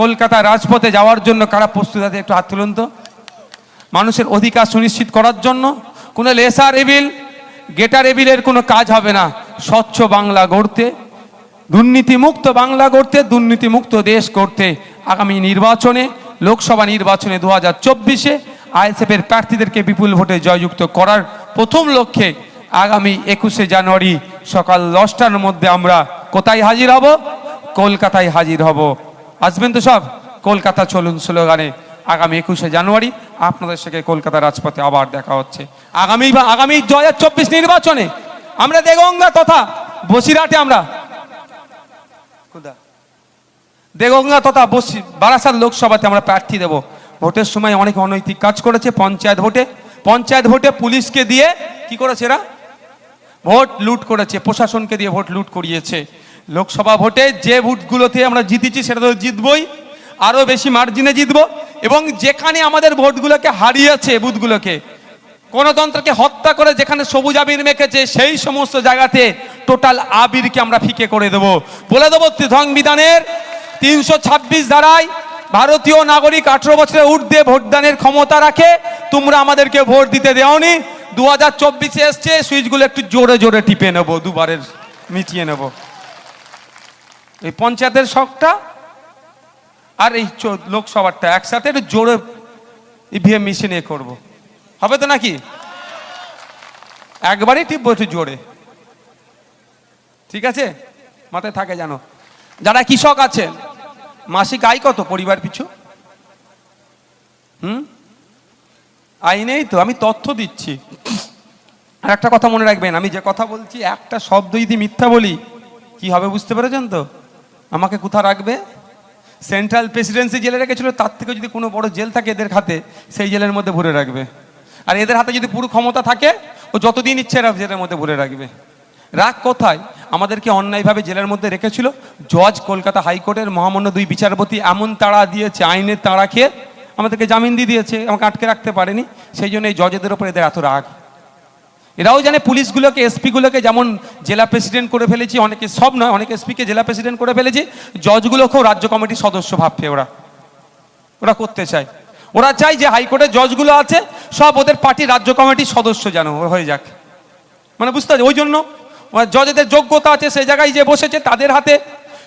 কলকাতা রাজপথে যাওয়ার জন্য কারা প্রস্তুত আছে একটু হাত তুলুন তো। মানুষের অধিকার সুনিশ্চিত করার জন্য কোনো লেসার এবিল, গেটার এবিলের কোনো কাজ হবে না। স্বচ্ছ বাংলা গড়তে, দুর্নীতিমুক্ত বাংলা গড়তে, দুর্নীতিমুক্ত দেশ করতে আগামী নির্বাচনে, লোকসভা নির্বাচনে দু হাজার চব্বিশে আইএসএফের প্রার্থীদেরকে বিপুল ভোটে জয়যুক্ত করার প্রথম লক্ষ্যে আগামী একুশে জানুয়ারি সকাল দশটার মধ্যে আমরা কোথায় হাজির হব? কলকাতায় হাজির হব। আসবেন তো সব? কলকাতা চলুন স্লোগানে। আগামী একুশে জানুয়ারি আপনাদের সাথে কলকাতা রাজপথে আবার দেখা হচ্ছে। আগামী বা আগামী দু চব্বিশ নির্বাচনে আমরা দেগঙ্গা তথা বসিরহাটে আমরা? দেগঙ্গা তথা বসি বারাসাত লোকসভাতে আমরা প্রার্থী দেব। ভোটের সময় অনেক অনৈতিক কাজ করেছে পঞ্চায়েত ভোটে। পঞ্চায়েত ভোটে পুলিশকে দিয়ে কি করেছে এরা? ভোট লুট করেছে। প্রশাসনকে দিয়ে ভোট লুট করিয়েছে। লোকসভা ভোটে যে ভোটগুলোতে আমরা জিতেছি সেটা তো জিতবই। আরও বেশি মার্জিনে জিতবো। এবং যেখানে আমাদের ভোটগুলোকে হারিয়েছে বুথগুলোকে, গণতন্ত্রকে হত্যা করে যেখানে সবুজ আবির মেখেছে, সেই সমস্ত জায়গাতে টোটাল আবিরকে আমরা ফিকে করে দেব। বলে দেবো সংবিধানের তিনশো ছাব্বিশ ধারায়, ভারতীয় নাগরিক আঠেরো বছরের ঊর্ধ্বে ভোটদানের ক্ষমতা রাখে, তোমরা আমাদেরকে ভোট দিতে দেওনি। দু হাজার চব্বিশে এসছে, সুইচগুলো একটু জোরে জোরে টিপে নেব, দুবারের মিটিয়ে নেব। এই পঞ্চায়েতের শখটা আর এই লোকসভারটা একসাথে একটু জোরে ইভিএম মেশিনে করব। হবে তো নাকি? একবারই টিপবো একটু জোরে। ঠিক আছে? মাথায় থাকে জানো যারা কৃষক আছেন, মাসিক আয় কত পরিবার পিছু? হুম? আয় নেই তো, আমি তথ্য দিচ্ছি। আর একটা কথা মনে রাখবেন, আমি যে কথা বলছি, একটা শব্দ যদি মিথ্যা বলি, কি হবে বুঝতে পেরেছেন তো? আমাকে কোথা রাখবে? সেন্ট্রাল প্রেসিডেন্সি জেলে রেখেছিল, তার থেকে যদি কোনো বড় জেল থাকে এদের হাতে সেই জেলের মধ্যে ভরে রাখবে। আর এদের হাতে যদি পুরো ক্ষমতা থাকে, ও যতদিন ইচ্ছে রাখ জেলের মধ্যে ভরে রাখবে। রাগ কোথায়? আমাদেরকে অন্যায়ভাবে জেলের মধ্যে রেখেছিল। জজ কলকাতা হাইকোর্টের মহামান্য দুই বিচারপতি এমন তাড়া দিয়েছে, আইনের তাড়া খেয়ে আমাদেরকে জামিন দিয়ে দিয়েছে, আমাকে আটকে রাখতে পারেনি। সেই জন্য এই জজেদের ওপর এদের এত রাগ। এরাও জানে পুলিশগুলোকে, এসপিগুলোকে যেমন জেলা প্রেসিডেন্ট করে ফেলেছি, অনেকে সব নয়, অনেক এসপিকে জেলা প্রেসিডেন্ট করে ফেলেছি, জজগুলোকেও রাজ্য কমিটির সদস্য ভাবছে ওরা। ওরা করতে চায়। ওরা চায় যে হাইকোর্টের জজগুলো আছে, সব ওদের পার্টির রাজ্য কমিটির সদস্য যেন হয়ে যাক। মানে বুঝতে পারছি ওই জন্য জজেদের যোগ্যতা আছে সেই জায়গায় যে বসেছে, তাদের হাতে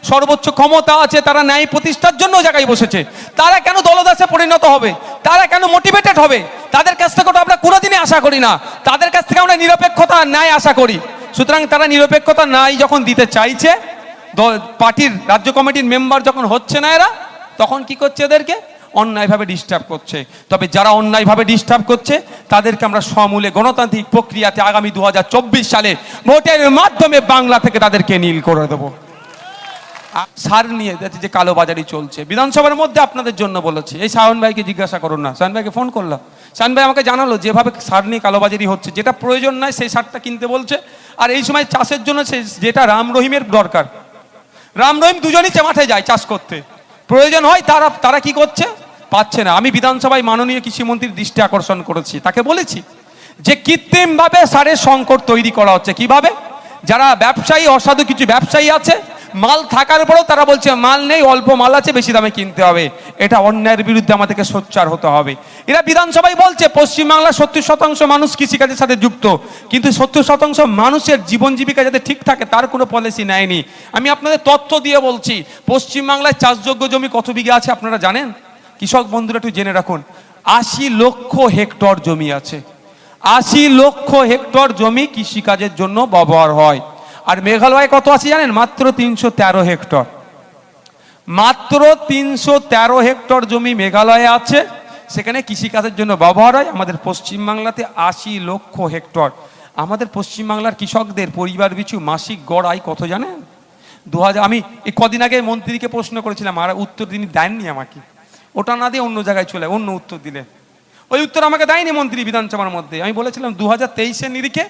সর্বোচ্চ ক্ষমতা আছে, তারা ন্যায় প্রতিষ্ঠার জন্য জায়গায় বসেছে। তারা কেন দলদাসে পরিণত হবে? তারা কেন মোটিভেটেড হবে? তাদের কাছ থেকে তো আমরা কোনোদিনই আশা করি না। তাদের কাছ থেকে আমরা নিরপেক্ষতা ন্যায় আশা করি। সুতরাং তারা নিরপেক্ষতা ন্যায় যখন দিতে চাইছে পার্টির, রাজ্য কমিটির মেম্বার যখন হচ্ছে না এরা, তখন কি করছে এদেরকে? অন্যায়ভাবে ডিস্টার্ব করছে। তবে যারা অন্যায়ভাবে ডিস্টার্ব করছে, তাদেরকে আমরা সমূলে গণতান্ত্রিক প্রক্রিয়াতে আগামী দু হাজার চব্বিশ সালে ভোটের মাধ্যমে বাংলা থেকে তাদেরকে নীল করে দেবো। সার নিয়ে যে কালোবাজারি চলছে। বিধানসভার মধ্যে আপনাদের জন্য বলেছি। এই শাহন ভাইকে জিজ্ঞাসা করুন না। শাহন ভাইকে ফোন করলাম। শাহন ভাই আমাকে জানালো যেভাবে সার নিয়ে কালোবাজারি হচ্ছে। যেটা প্রয়োজন নয় সেই সারটা কিনতে বলছে। আর এই সময় চাষের জন্য সে যেটা রাম রহিমের দরকার। রাম রহিম দুজনই মাঠে যায় চাষ করতে। প্রয়োজন হয় তারা তারা কি করছে? পাচ্ছে না। আমি বিধানসভায় মাননীয় কৃষিমন্ত্রীর দৃষ্টি আকর্ষণ করেছি। তাকে বলেছি যে কৃত্রিমভাবে সারের সংকট তৈরি করা হচ্ছে। কীভাবে? যারা ব্যবসায়ী, অসাধু কিছু ব্যবসায়ী আছে মাল থাকার পরেও তারা বলছে, মাল নেই, অল্প মাল আছে, বেশি দামে কিনতে হবে। এটা অন্যায়ের বিরুদ্ধে আমাদেরকে সোচ্চার হতে হবে। এরা বিধানসভায় বলছে, পশ্চিমবাংলার সত্তর শতাংশ মানুষ কৃষিকাজের সাথে যুক্ত, কিন্তু সত্তর শতাংশ মানুষের জীবন জীবিকা যাতে ঠিক থাকে, তার কোনো পলিসি নেয়নি। আমি আপনাদের তথ্য দিয়ে বলছি, পশ্চিমবাংলায় চাষযোগ্য জমি কত বিঘা আছে আপনারা জানেন? কৃষক বন্ধুরা, একটু জেনে রাখুন, আশি লক্ষ হেক্টর জমি আছে। আশি লক্ষ হেক্টর জমি কৃষিকাজের জন্য ব্যবহার হয়। আর মেঘালয় কত আছে জানেন? মাত্র তিনশো তেরো হেক্টর। মাত্র তিনশো তেরো হেক্টর জমি মেঘালয়ে আছে। সেখানে কৃষিকাজের জন্য ব্যবহার হয়। আমাদের পশ্চিমবাংলাতে আশি লক্ষ হেক্টর। আমাদের পশ্চিমবাংলার কৃষকদের পরিবার পিছু মাসিক গড় আয় কত জানেন? দু হাজার আমি এই কদিন আগে মন্ত্রীকে প্রশ্ন করেছিলাম, আর উত্তর তিনি দেননি আমাকে? ওটা না দিয়ে অন্য জায়গায় চলে অন্য উত্তর দিলে। ওই উত্তর আমাকে দেয়নি মন্ত্রী বিধানসভার মধ্যে। আমি বলেছিলাম দু হাজার তেইশের নিরিখে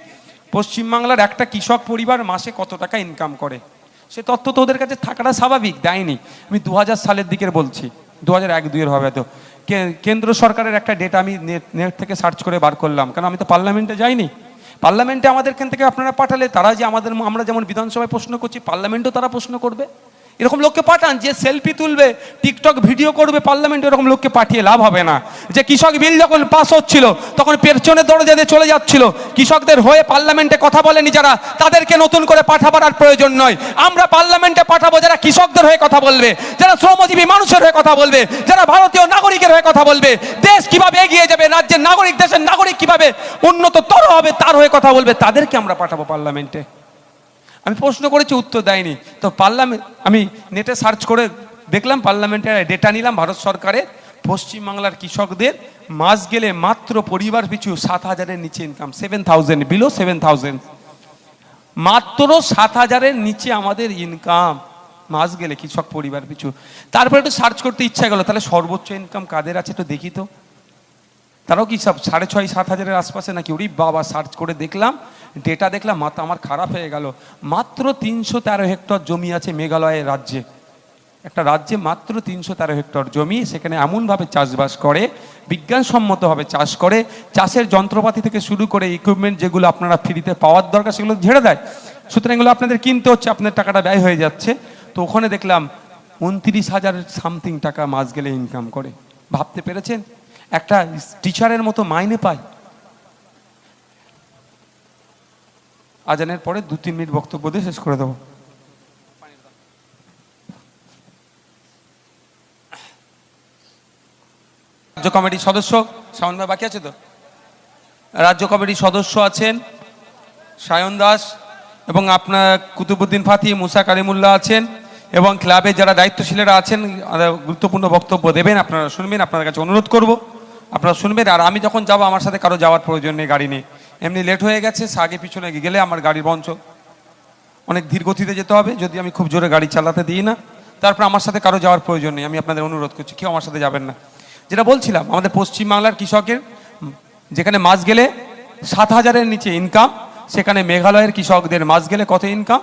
পশ্চিমবাংলার একটা কৃষক পরিবার মাসে কত টাকা ইনকাম করে? সে তথ্য তো ওদের কাছে থাকাটা স্বাভাবিক, দেয়নি। আমি দু হাজার সালের দিকের বলছি দু হাজার এক, দুইয়ের হবে তো কেন্দ্র সরকারের একটা ডেটা আমি নেট নেট থেকে সার্চ করে বার করলাম, কারণ আমি তো পার্লামেন্টে যাইনি। পার্লামেন্টে আমাদের এখান থেকে আপনারা পাঠালে, তারা যে আমাদের, আমরা যেমন বিধানসভায় প্রশ্ন করছি পার্লামেন্টও তারা প্রশ্ন করবে। এরকম লোককে পাঠান যে সেলফি তুলবে টিকটক ভিডিও করবে পার্লামেন্টে এরকম লোককে পাঠিয়ে লাভ হবে না। যে কৃষক বিল যখন পাস হচ্ছিল, তখন পেছনের দরজা দিয়ে চলে যাচ্ছিল। কৃষকদের হয়ে পার্লামেন্টে কথা বলেনি যারা, তাদেরকে নতুন করে পাঠাবার আর প্রয়োজন নয়। আমরা পার্লামেন্টে পাঠাবো যারা কৃষকদের হয়ে কথা বলবে, যারা শ্রমজীবী মানুষের হয়ে কথা বলবে, যারা ভারতীয় নাগরিকের হয়ে কথা বলবে। দেশ কীভাবে এগিয়ে যাবে, রাজ্যের নাগরিক, দেশের নাগরিক কীভাবে উন্নততর হবে, তার হয়ে কথা বলবে, তাদেরকে আমরা পাঠাবো পার্লামেন্টে আমি প্রশ্ন করেছি, উত্তর দেয়নি। তো পার্লামেন্ট আমি নেটে সার্চ করে দেখলাম পার্লামেন্টের ডেটা নিলাম ভারত সরকারের। পশ্চিমবাংলার কৃষকদের মাস গেলে মাত্র পরিবার পিছু সাত হাজারের নিচে income seven thousand below seven thousand মাত্র সাত হাজারের নিচে আমাদের ইনকাম মাস গেলে কৃষক পরিবার পিছু। তারপরে একটু সার্চ করতে ইচ্ছা গেল, তাহলে সর্বোচ্চ ইনকাম কাদের আছে একটু দেখি তো। তারাও কি সব সাড়ে ছয়, সাত হাজারের আশপাশে নাকি? ওরি বাবা সার্চ করে দেখলাম ডেটা দেখলাম, মাথা আমার খারাপ হয়ে গেল। মাত্র তিনশো তেরো হেক্টর জমি আছে মেঘালয়ের রাজ্যে। একটা রাজ্যে মাত্র তিনশো তেরো হেক্টর জমি, সেখানে এমনভাবে চাষবাস করে বিজ্ঞানসম্মতভাবে চাষ করে, চাষের যন্ত্রপাতি থেকে শুরু করে ইকুইপমেন্ট যেগুলো আপনারা ফ্রিতে পাওয়ার দরকার, সেগুলো ঝেড়ে দেয়। সুতরাং এগুলো আপনাদের কিনতে হচ্ছে আপনার টাকাটা ব্যয় হয়ে যাচ্ছে। তো ওখানে দেখলাম উনত্রিশ হাজার সামথিং টাকা মাস গেলে ইনকাম করে। ভাবতে পেরেছেন? একটা টিচারের মতো মাইনে পায়। আজানের পরে দু, তিন মিনিট বক্তব্য দিয়ে শেষ করে দেবো। রাজ্য কমিটির সদস্য ভাই বাকি আছে তো? রাজ্য কমিটির সদস্য আছেন সায়ন দাস এবং আপনার কুতুবুদ্দিন ফাতি, মুসা কারিমুল্লাহ আছেন এবং ক্লাবে যারা দায়িত্বশীলেরা আছেন গুরুত্বপূর্ণ বক্তব্য দেবেন, আপনারা শুনবেন আপনার কাছে অনুরোধ করব, আপনারা শুনবেন। আর আমি যখন যাব, আমার সাথে কারও যাওয়ার প্রয়োজন নেই, গাড়ি নিয়ে এমনি লেট হয়ে গেছে আগে পিছনে গেলে আমার গাড়ির বঞ্চ অনেক ধীর গতিতে যেতে হবে, যদি আমি খুব জোরে গাড়ি চালাতে দিই না। তারপর আমার সাথে কারও যাওয়ার প্রয়োজন নেই, আমি আপনাদের অনুরোধ করছি, কেউ আমার সাথে যাবেন না। যেটা বলছিলাম, আমাদের পশ্চিমবাংলার কৃষকের যেখানে মাস গেলে সাত হাজারের নিচে ইনকাম সেখানে মেঘালয়ের কৃষকদের মাস গেলে কত ইনকাম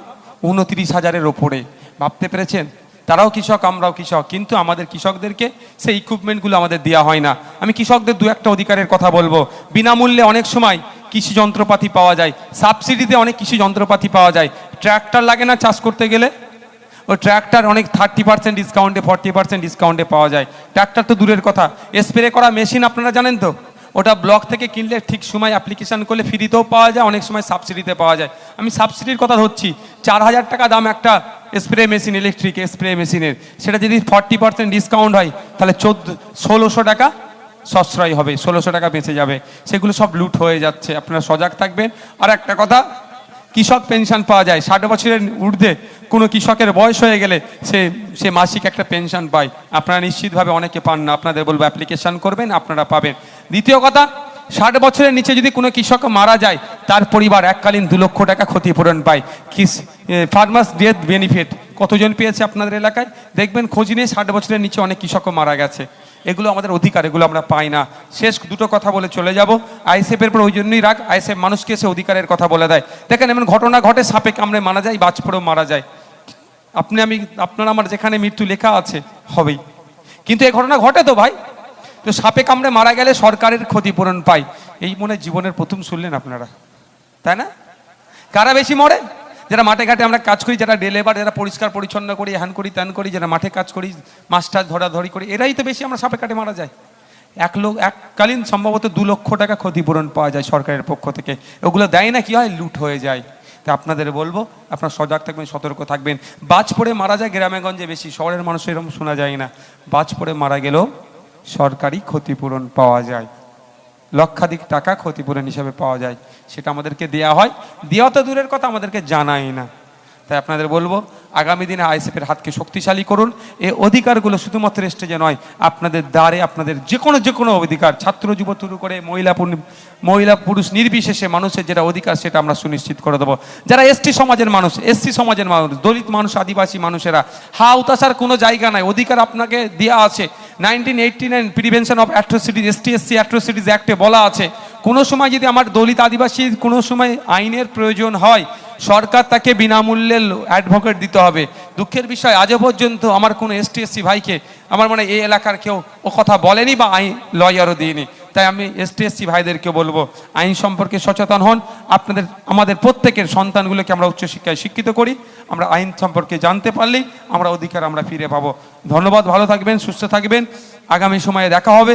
উনত্রিশ হাজারের ওপরে। ভাবতে পেরেছেন? তারাও কৃষক, আমরাও কৃষক, কিন্তু আমাদের কৃষকদেরকে সেই ইকুইপমেন্টগুলো আমাদের দেওয়া হয় না। আমি কৃষকদের দু একটা অধিকারের কথা বলব। বিনামূল্যে অনেক সময় কৃষি যন্ত্রপাতি পাওয়া যায়। সাবসিডিতে অনেক কৃষি যন্ত্রপাতি পাওয়া যায়। ট্র্যাক্টর লাগে না চাষ করতে গেলে? ওই ট্র্যাক্টর অনেক থার্টি পার্সেন্ট ডিসকাউন্টে ফর্টি পার্সেন্ট ডিসকাউন্টে পাওয়া যায়। ট্র্যাক্টর তো দূরের কথা। স্প্রে করা মেশিন আপনারা জানেন তো? ওটা ব্লক থেকে কিনলে ঠিক সময় অ্যাপ্লিকেশন করলে ফ্রিতেও পাওয়া যায়, অনেক সময় সাবসিডিতে পাওয়া যায়। আমি সাবসিডির কথা ধরছি। চার হাজার টাকা দাম একটা স্প্রে মেশিন ইলেকট্রিক স্প্রে মেশিনের সেটা যদি ফর্টি পার্সেন্ট ডিসকাউন্ট হয়, তাহলে চোদ্দ, ষোলোশো টাকা সশ্রয় হবে, ষোলোশো টাকা বেঁচে যাবে। সেগুলো সব লুট হয়ে যাচ্ছে। আপনারা সজাগ থাকবেন। আর একটা কথা, কৃষক পেনশন পাওয়া যায়। ষাট বছরের ঊর্ধ্বে কোনো কৃষকের বয়স হয়ে গেলে সে সে মাসিক একটা পেনশন পায়। আপনারা নিশ্চিতভাবে অনেকে পান না। আপনাদের বলব, অ্যাপ্লিকেশন করবেন, আপনারা পাবেন। দ্বিতীয় কথা, ষাট বছরের নিচে যদি কোনো কৃষক মারা যায়, তার পরিবার এককালীন দু লক্ষ টাকা ক্ষতিপূরণ পায়। কৃষ ফার্মার্স ডেথ বেনিফিট কতজন পেয়েছে আপনাদের এলাকায়? দেখবেন খোঁজ নিয়ে ষাট বছরের নিচে অনেক কৃষকও মারা গেছে। এগুলো আমাদের অধিকার, এগুলো আমরা পাই না। শেষ দুটো কথা বলে চলে যাব। আইএসএফের পর ওই জন্যই রাখ আইএসএফ মানুষকে এসে অধিকারের কথা বলে দেয়। দেখেন এমন ঘটনা ঘটে, সাপে কামড়ে মারা যায় বাজ পড়েও মারা যায়। আপনি, আমি, আপনার আমার যেখানে মৃত্যু লেখা আছে, হবেই। কিন্তু এই ঘটনা ঘটে তো ভাই। তো সাপে কামড়ে মারা গেলে সরকারের ক্ষতিপূরণ পায় এই মনে জীবনের প্রথম শুনলেন আপনারা। তাই না? কারা বেশি মরে? যারা মাঠে ঘাটে আমরা কাজ করি, যারা ডে লেবার, যারা পরিষ্কার, পরিচ্ছন্ন করি, হ্যান করি, ত্যান করি, যারা মাঠে কাজ করি, মাছ টাছ ধরাধরি করি, এরাই তো বেশি আমরা সাপে কাটে মারা যায়। এক লোক, এককালীন সম্ভবত দু লক্ষ টাকা ক্ষতিপূরণ পাওয়া যায় সরকারের পক্ষ থেকে। ওগুলো দেয় না, কি হয়? লুট হয়ে যায়। তা আপনাদের বলব, আপনারা সজাগ থাকবেন, সতর্ক থাকবেন। বাজ পড়ে মারা যায় গ্রামেগঞ্জে বেশি, শহরের মানুষ এরকম শোনা যায় না। বাজ পড়ে মারা গেলেও সরকারি ক্ষতিপূরণ পাওয়া যায়। লক্ষাধিক টাকা ক্ষতিপূরণ হিসাবে পাওয়া যায়, সেটা আমাদেরকে দেয়া হয়। দেওয়া তো দূরের কথা, আমাদেরকে জানাই না। তাই আপনাদের বলব আগামী দিনে আইএসএফের হাতকে শক্তিশালী করুন। এই অধিকারগুলো শুধুমাত্র স্টেজে নয়, আপনাদের দ্বারে আপনাদের যে কোনো যে কোনো অধিকার, ছাত্র, যুব শুরু করে, মহিলা মহিলা, পুরুষ নির্বিশেষে মানুষের যেটা অধিকার সেটা আমরা সুনিশ্চিত করে দেবো। যারা এসটি সমাজের মানুষ, এসসি সমাজের মানুষ, দলিত মানুষ, আদিবাসী মানুষেরা, হা উতাসার কোনো জায়গা নাই। অধিকার আপনাকে দেওয়া আছে। Nineteen eighty nine prevention of atrocities ST, SC atrocities অ্যাক্টে বলা আছে, কোনো সময় যদি আমার দলিত আদিবাসীর কোনো সময় আইনের প্রয়োজন হয়, সরকার তাকে বিনামূল্যে অ্যাডভোকেট দিতে হবে দুঃখের বিষয় আজও পর্যন্ত আমার কোনো এসটি এসসি ভাইকে, আমার মানে এই এলাকার কেউ ও কথা বলেনি বা আইন লয়ারও দিইনি। তাই আমি এসটিএসসি ভাইদেরকে বলব, আইন সম্পর্কে সচেতন হন। আপনাদের, আমাদের প্রত্যেকের সন্তানগুলোকে আমরা উচ্চশিক্ষায় শিক্ষিত করি। আমরা আইন সম্পর্কে জানতে পারলেই আমরা অধিকার আমরা ফিরে পাবো। ধন্যবাদ, ভালো থাকবেন, সুস্থ থাকবেন। আগামী সময়ে দেখা হবে।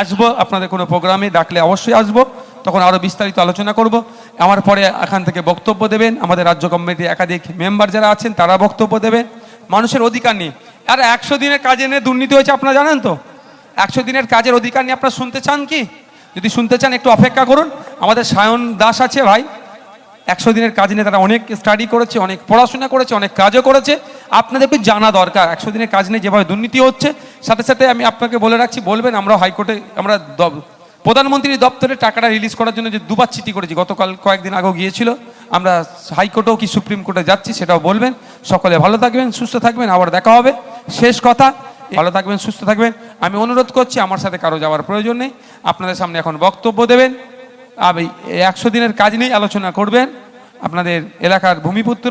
আসব, আপনাদের কোনো প্রোগ্রামে ডাকলে অবশ্যই আসব। তখন আরও বিস্তারিত আলোচনা করব। আমার পরে এখান থেকে বক্তব্য দেবেন। আমাদের রাজ্য কমিটির একাধিক মেম্বার যারা আছেন, তারা বক্তব্য দেবেন মানুষের অধিকার নিয়ে। আর একশো দিনের কাজে নিয়ে দুর্নীতি হয়েছে, আপনারা জানেন তো? একশো দিনের কাজের অধিকার নিয়ে আপনারা শুনতে চান কি? যদি শুনতে চান, একটু অপেক্ষা করুন। আমাদের সায়ন দাস আছে ভাই। একশো দিনের কাজ নিয়ে তারা অনেক স্টাডি করেছে, অনেক পড়াশোনা করেছে, অনেক কাজও করেছে। আপনাদেরকে জানা দরকার। একশো দিনের কাজ নিয়ে যেভাবে দুর্নীতি হচ্ছে, সাথে সাথে আমি আপনাকে বলে রাখছি, বলবেন, আমরা হাইকোর্টে, আমরা প্রধানমন্ত্রীর দপ্তরে টাকাটা রিলিজ করার জন্য যে দুবার চিঠি করেছি, গতকাল কয়েকদিন আগেও গিয়েছিল। আমরা হাইকোর্টেও কি সুপ্রিম কোর্টে যাচ্ছি সেটাও বলবেন। সকলে ভালো থাকবেন, সুস্থ থাকবেন, আবার দেখা হবে। শেষ কথা, ভালো থাকবেন, সুস্থ থাকবেন। আমি অনুরোধ করছি, আমার সাথে কারও যাওয়ার প্রয়োজন নেই। আপনাদের সামনে এখন বক্তব্য দেবেন। আমি একশো দিনের কাজ নিয়ে আলোচনা করবেন। আপনাদের এলাকার ভূমিপুত্র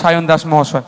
সায়ন দাস মহাশয়।